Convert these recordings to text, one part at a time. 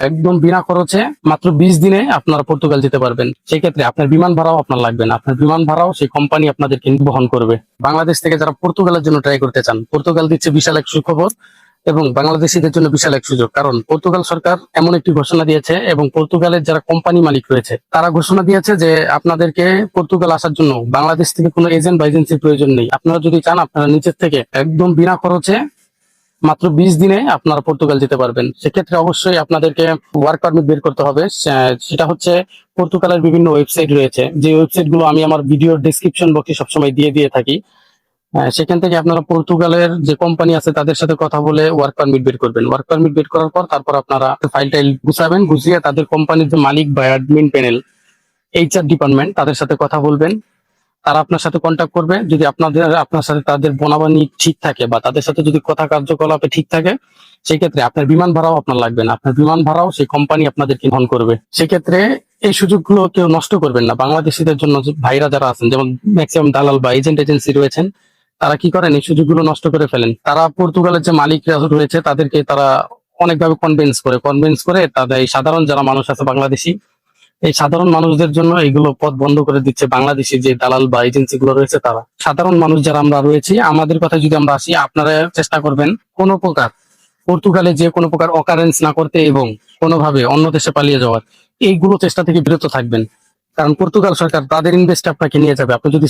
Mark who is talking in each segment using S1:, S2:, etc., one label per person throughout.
S1: একদম বিনা খরচে মাত্র বিশ দিনে আপনারা পর্তুগাল যেতে পারবেন। সেই ক্ষেত্রে আপনার বিমান ভাড়াও আপনার লাগবে না। আপনার বিমান ভাড়াও সেই কোম্পানি আপনাদের আপনাদেরকে বহন করবে। বাংলাদেশ থেকে যারা পর্তুগালের জন্য ট্রাই করতে চান, পর্তুগাল দিচ্ছে বিশাল এক সুখবর এবং বাংলাদেশিদের জন্য বিশাল এক সুযোগ। কারণ পর্তুগাল সরকার এমন একটি ঘোষণা দিয়েছে এবং পর্তুগালের যারা কোম্পানি মালিক রয়েছে, তারা ঘোষণা দিয়েছে যে আপনাদেরকে পর্তুগাল আসার জন্য বাংলাদেশ থেকে কোনো এজেন্ট বা এজেন্সির প্রয়োজন নেই। আপনারা যদি চান, আপনারা নিচের থেকে একদম বিনা খরচে মাত্র বিশ দিনে আপনারা পর্তুগাল যেতে পারবেন। সেক্ষেত্রে অবশ্যই আপনাদেরকে ওয়ার্ক পারমিট বের করতে হবে। সেটা হচ্ছে পর্তুগালের বিভিন্ন ওয়েবসাইট রয়েছে। যে ওয়েবসাইটগুলো আমি আমার ভিডিওর ডিসক্রিপশন বক্সে সবসময় দিয়ে দিয়ে থাকি। সেখান থেকে আপনারা পর্তুগালের যে কোম্পানি আছে তাদের সাথে কথা বলে ওয়ার্ক পারমিট বের করবেন। ওয়ার্ক পারমিট বের করার পর তারপর আপনারা ফাইল টাইল গুছাবেন, গুছিয়ে তাদের কোম্পানির যে মালিক বা অ্যাডমিন প্যানেল এইচআর ডিপার্টমেন্ট তাদের সাথে কথা বলবেন। তারা আপনার সাথে কন্ট্যাক্ট করবে, যদি আপনাদের, আপনার সাথে তাদের বনাবানি ঠিক থাকে বা তাদের সাথে যদি কথা কার্যকলাপে ঠিক থাকে সেই ক্ষেত্রে আপনার বিমান ভাড়াও আপনার লাগবে না। আপনার বিমান ভাড়াও সেই কোম্পানি আপনাদেরকে বহন করবে। সেক্ষেত্রে এই সুযোগগুলো কেউ নষ্ট করবেন না। বাংলাদেশিদের জন্য ভাইরা যারা আছেন, যেমন ম্যাক্সিমাম দালাল বা এজেন্ট এজেন্সি রয়েছেন, তারা কি করেন? এই সুযোগগুলো নষ্ট করে ফেলেন। তারা পর্তুগালের যে মালিকরা রয়েছে, তাদেরকে তারা অনেকভাবে কনভিন্স করে কনভিন্স করে তাদের সাধারণ যারা মানুষ আছে, বাংলাদেশি এই সাধারণ মানুষদের জন্য এগুলো পথ বন্ধ করে দিচ্ছে বাংলাদেশি যে দালাল বা এজেন্সি গুলো রয়েছে তারা। সাধারণ মানুষ যারা আমরা রয়েছি, আমাদের কথা যদি আমরা আসি, আপনারা চেষ্টা করবেন কোনো প্রকার পর্তুগালে যে কোনো প্রকার অকারেন্স না করতে এবং কোনোভাবে অন্য দেশে পালিয়ে যাওয়ার, এইগুলো চেষ্টা থেকে বিরত থাকবেন। কারণ পর্তুগাল সরকার তাদের ইনভেস্ট আপনাকে নিয়ে যাবে। আপনি যদি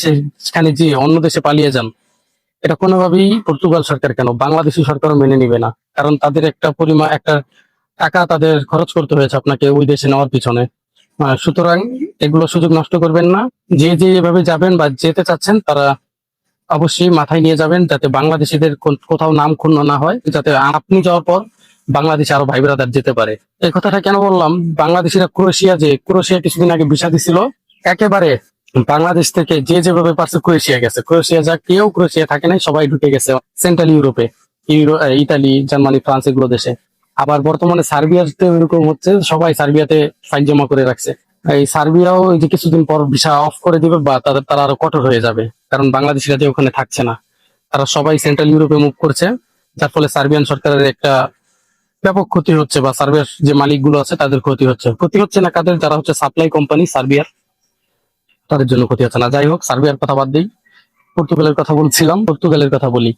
S1: সেখানে যে অন্য দেশে পালিয়ে যান, এটা কোনোভাবেই পর্তুগাল সরকার কেন? বাংলাদেশি সরকারও মেনে নিবে না। কারণ তাদের একটা পরিমাণ একটা টাকা তাদের খরচ করতে হয়েছে আপনাকে ওই দেশে নেওয়ার পিছনে। সুতরাং এগুলো সুযোগ নষ্ট করবেন না। যে যে এভাবে যাবেন বা যেতে চাচ্ছেন, তারা অবশ্যই মাথায় নিয়ে যাবেন যাতে বাংলাদেশিদের কোথাও নাম ক্ষুণ্ণ না হয়, যাতে আপনি যাওয়ার পর বাংলাদেশে আরও ভাই ব্রাদার যেতে পারে। এই কথাটা কেন বললাম? বাংলাদেশিরা ক্রোয়েশিয়া যে ক্রোয়েশিয়া কিছুদিন আগে ভিসা দিছিল, একেবারে বাংলাদেশ থেকে যে যেভাবে পারছে ক্রোয়েশিয়া গেছে। ক্রোয়েশিয়া যা, কেউ ক্রোয়েশিয়া থাকে নাই, সবাই ঢুকে গেছে সেন্ট্রাল ইউরোপে ইউরো ইতালি, জার্মানি, ফ্রান্স, এগুলো দেশে। আবার বর্তমানে সার্বিয়াতে এরকম হচ্ছে, সবাই সার্বিয়াতে ফাইল জমা করে রাখছে। এই সার্বিয়াও যে কিছুদিন পর ভিসা অফ করে দিবে বা তাদের, তারা আরও কঠোর হয়ে যাবে, কারণ বাংলাদেশিরা যে ওখানে থাকছে না। তারা সবাই সেন্ট্রাল ইউরোপে মুভ করছে, যার ফলে সার্বিয়ান সরকারের একটা ব্যাপক ক্ষতি হচ্ছে বা সার্বিয়ার যে মালিকগুলো আছে তাদের ক্ষতি হচ্ছে। ক্ষতি হচ্ছে না কাদের, যারা হচ্ছে সাপ্লাই কোম্পানি সার্বিয়ার। তাদের জন্য ক্ষতি হচ্ছে না। যাই হোক, সার্বিয়ার কথা বাদ দিই। পর্তুগালের কথা বলছিলাম, পর্তুগালের কথা বলি।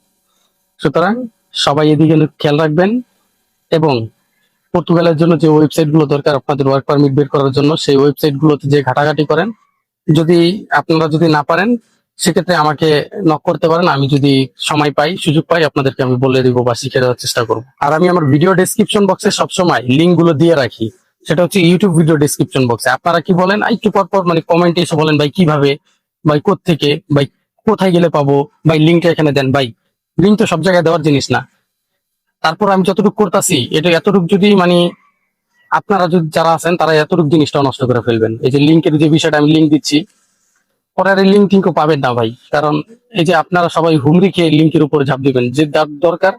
S1: সুতরাং সবাই এদিকে খেয়াল রাখবেন। এবং পর্তুগালের জন্য যে ওয়েবসাইটগুলো দরকার আপনাদের ওয়ার্ক পারমিট বের করার জন্য, সেই ওয়েবসাইট গুলোতে যে ঘাটাঘাটি করেন, যদি আপনারা যদি না পারেন, সেক্ষেত্রে আমাকে নক করতে পারেন, আমি যদি সময় পাই, সুযোগ পাই, আপনাদেরকে আমি বলে দিব বা শিখে দেওয়ার চেষ্টা করব। আর আমি আমার ভিডিও ডেসক্রিপশন বক্সে সবসময় লিঙ্কগুলো দিয়ে রাখি। সেটা হচ্ছে ইউটিউব ভিডিও ডেসক্রিপশন বক্সে আপনারা কি বলেন? একটু পর পর মানে কমেন্টে এসে বলেন, ভাই, কীভাবে? ভাই থেকে ভাই, কোথায় গেলে পাবো? ভাই লিঙ্কটা এখানে দেন। ভাই লিঙ্ক তো সব জায়গায় দেওয়ার জিনিস না। তারপর আমি যতটুকু করতেছি, এটা এতটুকু যদি মানে আপনারা যদি যারা আছেন, তারা এতটুকু জিনিসটা নষ্ট করে ফেলবেন। এই যে লিঙ্কের যে বিষয়টা আমি লিঙ্ক দিচ্ছি, পরে লিঙ্ক টিঙ্কও পাবেন না ভাই। কারণ এই যে আপনারা সবাই হুমরি খেয়ে লিঙ্কের উপরে ঝাঁপ দিবেন। যে যার দরকার,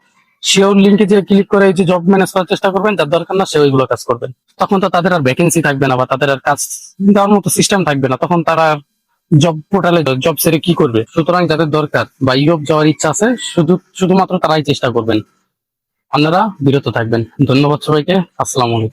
S1: সেও লিঙ্কে যে ক্লিক করে এই যে জব ম্যানেজ করার চেষ্টা করবেন, যার দরকার না সে ওইগুলো কাজ করবেন। তখন তো তাদের আর ভ্যাকেন্সি থাকবে না বা তাদের আর কাজ দেওয়ার মতো সিস্টেম থাকবে না। তখন তারা জব পোর্টালে জব সেরে কি করবে? সুতরাং যাদের দরকার বা ইউরোপ যাওয়ার ইচ্ছা আছে, শুধু শুধুমাত্র তারাই চেষ্টা করবেন। আপনারা বিরত থাকবেন। ধন্যবাদ সবাইকে। আসসালাম আলাইকুম।